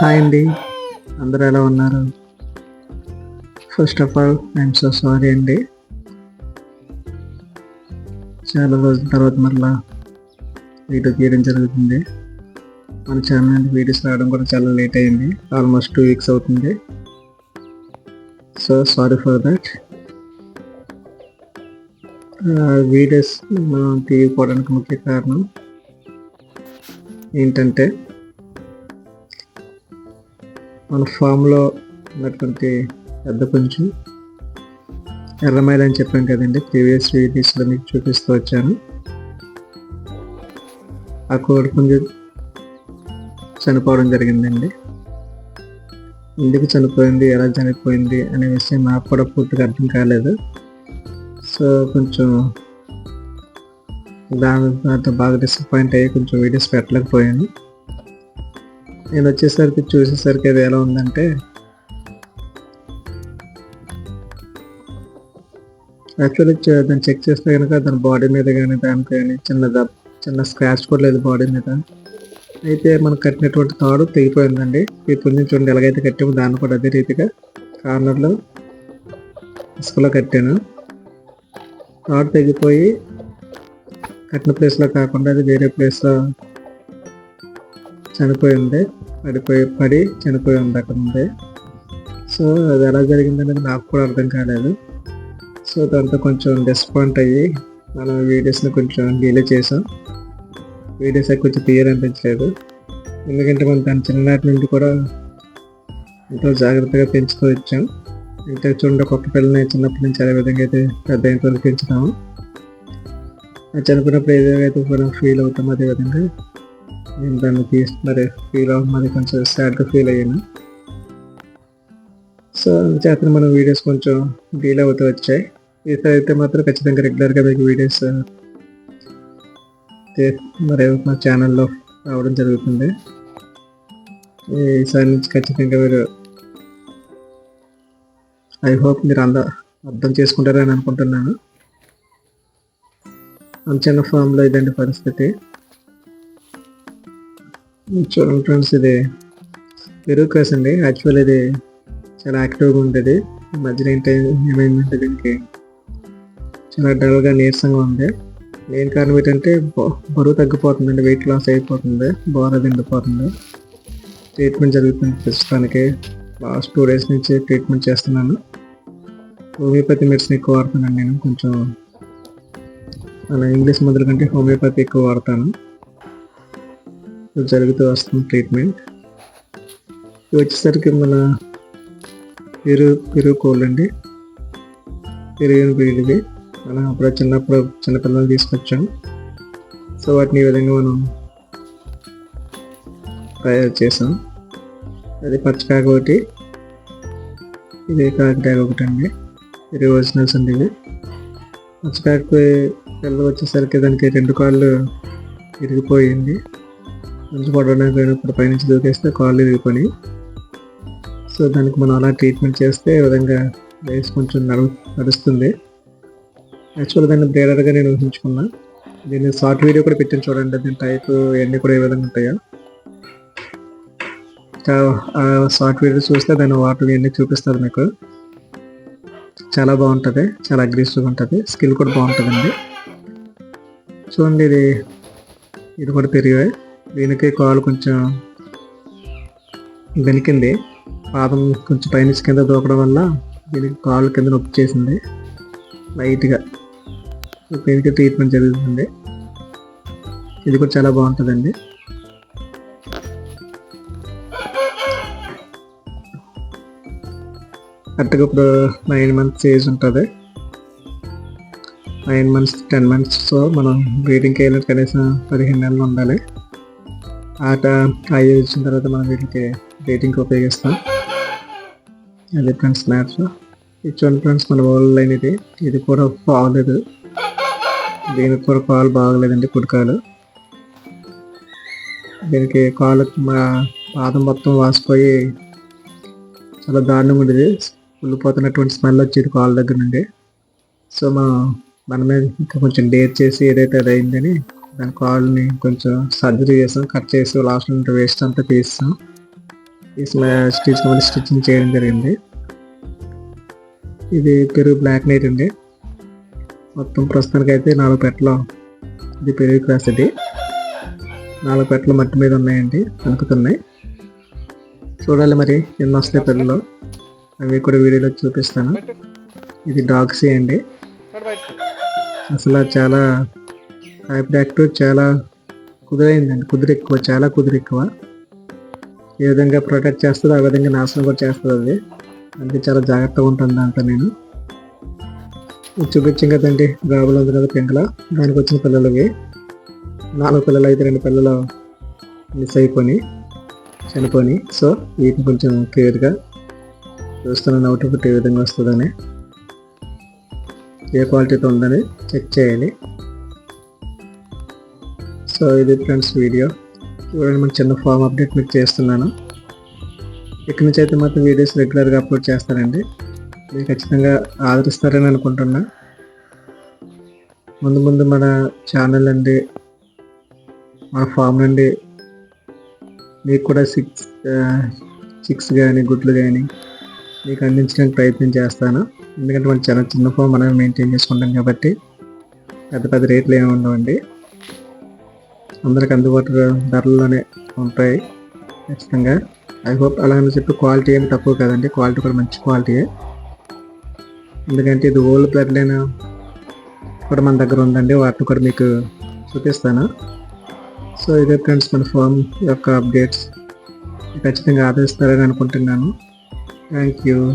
Hi అండి అందరూ ఎలా ఉన్నారు? First of all I'm so sorry అండి చాలా రోజుల తర్వాత మళ్ళా వీడియో తీయడం జరుగుతుంది. మన ఛానల్ వీడియోస్ రావడం కూడా చాలా లేట్ అయింది. ఆల్మోస్ట్ టూ వీక్స్ అవుతుంది. So sorry for that videos మనం తీయకపోవడానికి ముఖ్య కారణం ఏంటంటే మన ఫామ్లో ఉన్నటువంటి పెద్ద కొంచెం ఎర్రమైలు అని చెప్పాం కదండి. ప్రీవియస్ వీడియోస్లో మీకు చూపిస్తూ వచ్చాను. ఆ కోడి పుంజు చనిపోవడం జరిగిందండి. ఎందుకు చనిపోయింది? ఎలా చనిపోయింది? అనే విషయం నాకు కూడా పూర్తిగా అర్థం కాలేదు. సో కొంచెం దాని దాంతో బాగా డిసప్పాయింట్ అయ్యి కొంచెం వీడియోస్ పెట్టలేకపోయాను. నేను వచ్చేసరికి చూసేసరికి అది ఎలా ఉందంటే యాక్చువల్లీ దాన్ని చెక్ చేస్తే కనుక దాని బాడీ మీద కానీ దానికి కానీ చిన్న దబ్ చిన్న స్క్రాచ్ కూడా లేదు బాడీ మీద. అయితే మనం కట్టినటువంటి తాడు తెగిపోయిందండి. ఇప్పుడు నుంచి చూడండి ఎలాగైతే కట్టామో దాన్ని కూడా అదే రీతిగా కార్నర్లో ఇసుకలో కట్టాను. తాడు తెగిపోయి కట్టిన ప్లేస్లో కాకుండా అది వేరే ప్లేస్లో చనిపోయి ఉండే పడిపోయి పడి చనిపోయి ఉంది అక్కడ ఉంది సో అది ఎలా జరిగిందనేది నాకు కూడా అర్థం కాలేదు. సో దాంతో కొంచెం డిసప్పాయింట్ అయ్యి మనం వీడియోస్ని కొంచెం డిలే చేసాం. వీడియోస్ అవి కొంచెం క్లియర్ అనిపించలేదు. ఎందుకంటే మనం దాని చిన్ననాటి నుండి కూడా ఎంతో జాగ్రత్తగా పెంచుతూ వచ్చాం. ఇంకా చూడండి ఒక్కొక్క పిల్లని చిన్నప్పటి నుంచి అదే విధంగా అయితే పెద్ద అయిన పెంచుతాము అది చనిపోయినప్పుడు ఏదైతే మనం ఫీల్ అవుతాం అదే విధంగా నేను దాన్ని తీసి మరి ఫీల్ అవ్వ మరి కొంచెం సాడ్గా ఫీల్ అయ్యాను. సో చేత మనం వీడియోస్ కొంచెం డీల్ అవుతూ వచ్చాయి. ఈసారి అయితే మాత్రం ఖచ్చితంగా రెగ్యులర్గా మీకు వీడియోస్ మరి మా ఛానల్లో రావడం జరుగుతుంది. ఈసారి నుంచి ఖచ్చితంగా మీరు ఐ హోప్ మీరు అంద అర్థం చేసుకుంటారని అనుకుంటున్నాను. అంచనా చిన్న ఫామ్లో ఇదండి పరిస్థితి. చూడండి ఫ్రెండ్స్ ఇది పెరుగు కాస్ అండి. యాక్చువల్ ఇది చాలా యాక్టివ్గా ఉంటుంది. ఈ మధ్యన ఏంటి ఏమైందంటే దీనికి చాలా డల్గా నీరసంగా ఉంది. మెయిన్ కారణం ఏంటంటే బ- బరువు తగ్గిపోతుందండి. వెయిట్ లాస్ అయిపోతుంది. బోర తిండిపోతుంది. ట్రీట్మెంట్ జరుగుతుంది ప్రస్తుతానికి. లాస్ట్ టూ డేస్ నుంచి ట్రీట్మెంట్ చేస్తున్నాను. హోమియోపతి మెడిసిన్ ఎక్కువ వాడుతున్నాను నేను. కొంచెం అలా ఇంగ్లీష్ మందుల కంటే హోమియోపతి ఎక్కువ వాడతాను. జరుగుతూ వస్తుంది ట్రీట్మెంట్ వచ్చేసరికి మన పెరుగు పెరుగు కోళ్ళు అండి. పెరుగు ఇది మనం అప్పుడు చిన్నప్పుడు చిన్నపిల్లలు తీసుకొచ్చాం. సో వాటిని ఈ విధంగా మనం తయారు చేసాం అది పచ్చకాయ ఒకటి ఇది కాకటాక ఒకటి అండి. ఇది ఒరిజినల్స్ అండి ఇవి. పచ్చకాక పిల్లలు వచ్చేసరికి దానికి రెండు కాళ్ళు విరిగిపోయింది మంచి పడడానికి పోయినప్పుడు పైనుంచి దూకేస్తే కాళ్ళు విరిగిపోయి సో దానికి మనం అలా ట్రీట్మెంట్ చేస్తే ఈ విధంగా లేస్ కొంచెం నడు నడుస్తుంది. యాక్చువల్ దాన్ని బ్రేడర్గా నేను ఊహించుకున్నా. దీన్ని షార్ట్ వీడియో కూడా పెట్టిన చూడండి దీని టైప్ ఇవన్నీ కూడా ఏ విధంగా ఉంటాయో? ఆ షార్ట్ వీడియో చూస్తే దాని వాటర్ ఇవన్నీ చూపిస్తుంది మీకు. చాలా బాగుంటుంది చాలా అగ్రెసివ్గా ఉంటుంది స్కిల్ కూడా బాగుంటుందండి. చూడండి ఇది ఇది కూడా పెరిగాయి. దీనికి కాలు కొంచెం వెనికింది. పాదం కొంచెం పైన కింద దూకడం వల్ల దీనికి కాలు కింద నొప్పి చేసింది. లైట్గా దీనికి ట్రీట్మెంట్ జరుగుతుంది. ఇది కూడా చాలా బాగుంటుందండి. కరెక్ట్గా ఇప్పుడు నైన్ మంత్స్ ఏజ్ ఉంటుంది. Nine months ten months so మనం బ్రీడింగ్కి వెళ్ళిన కనీసం పదిహేను నెలలు ఉండాలి. ఆట ఆ వచ్చిన తర్వాత మనం వీటికి డేటింగ్కి ఉపయోగిస్తాం. అదే ఫ్రెండ్స్ మ్యాప్స్ ఇది చూడండి ఫ్రెండ్స్ మన ఓల్డ్ లైన్ ఇది. ఇది కూడా బాగలేదు దీనికి కూడా కాలు బాగలేదండి కుడికాలు. దీనికి కాలు మా పాదం మొత్తం వాసిపోయి చాలా దారుణంగా ఉండేది. కుళ్ళిపోతున్నటువంటి స్మెల్ వచ్చేది కాళ్ళ దగ్గర నుండి. సో మనం మనమే ఇంకా కొంచెం డేర్ చేసి ఏదైతే అది అయిందని దాని కాల్ని కొంచెం సర్జరీ చేసాం కట్ చేసి లాస్ట్ నుండి వేస్ట్ అంతా తీస్తాం. ఈ స్టిచ్ స్టిచ్చింగ్ చేయడం జరిగింది. ఇది పెరుగు బ్లాక్ నైట్ అండి. మొత్తం ప్రస్తుతానికి అయితే నాలుగు పెట్టలు ఇది పెరుగు క్లాస్ ఇది. నాలుగు పెట్టలు మట్టి మీద ఉన్నాయండి కనుకుతున్నాయి. చూడాలి మరి ఎన్ని వస్తాయి పిల్లలు అవి కూడా వీడియోలో చూపిస్తాను. ఇది డాగ్సీ అండి. అసలు చాలా యాక్టివ్ చాలా కుదిరైందండి. కుదిరి ఎక్కువ చాలా కుదిరి ఎక్కువ. ఏ విధంగా ప్రొటెక్ట్ చేస్తుందో ఆ విధంగా నాశనం కూడా చేస్తుంది అది. అందుకే చాలా జాగ్రత్తగా ఉంటుంది దాంట్లో నేను. చూపించాం కదండి గాబులు ఉంది కదా పెంకల. దానికి వచ్చిన పిల్లలకి నాలుగు పిల్లలు అయితే రెండు పిల్లలు మిస్ అయిపోయి చనిపోయి సో వీటిని కొంచెం కేర్గా చూస్తున్నాను అవుట్పుట్ ఏ విధంగా వస్తుందని ఏ క్వాలిటీతో ఉందని చెక్ చేయాలి. సో ఇది ఫ్రెండ్స్ వీడియో. చూడండి మన చిన్న ఫామ్ అప్డేట్ మీకు చేస్తున్నాను. ఇక్కడి నుంచి అయితే మాత్రం వీడియోస్ రెగ్యులర్గా అప్లోడ్ చేస్తానండి. మీరు ఖచ్చితంగా ఆదరిస్తారని అనుకుంటున్నా. ముందు ముందు మన ఛానల్ అండి మన ఫామ్ నుండి మీకు కూడా సిక్స్ చిక్స్ కానీ గుడ్లు కానీ మీకు అందించడానికి ప్రయత్నం చేస్తాను. ఎందుకంటే మన చాలా చిన్న ఫామ్ మనం మెయింటైన్ చేసుకుంటాం కాబట్టి పెద్ద పెద్ద రేట్లు ఏమి ఉండవండి. అందరికి అందుబాటులో ధరల్లోనే ఉంటాయి. ఖచ్చితంగా. ఐ హోప్ అలాగని చెప్పి క్వాలిటీ ఏమి తక్కువ కదండి. క్వాలిటీ కూడా మంచి క్వాలిటీయే ఎందుకంటే ఇది ఓల్డ్ బ్లడ్ లైన్ కూడా మన దగ్గర ఉందండి. వాటిని కూడా మీకు చూపిస్తాను. సో ఇదే ఫ్రెండ్స్ మన ఫామ్ యొక్క అప్డేట్స్ ఖచ్చితంగా ఆదరిస్తారని అనుకుంటున్నాను. Thank you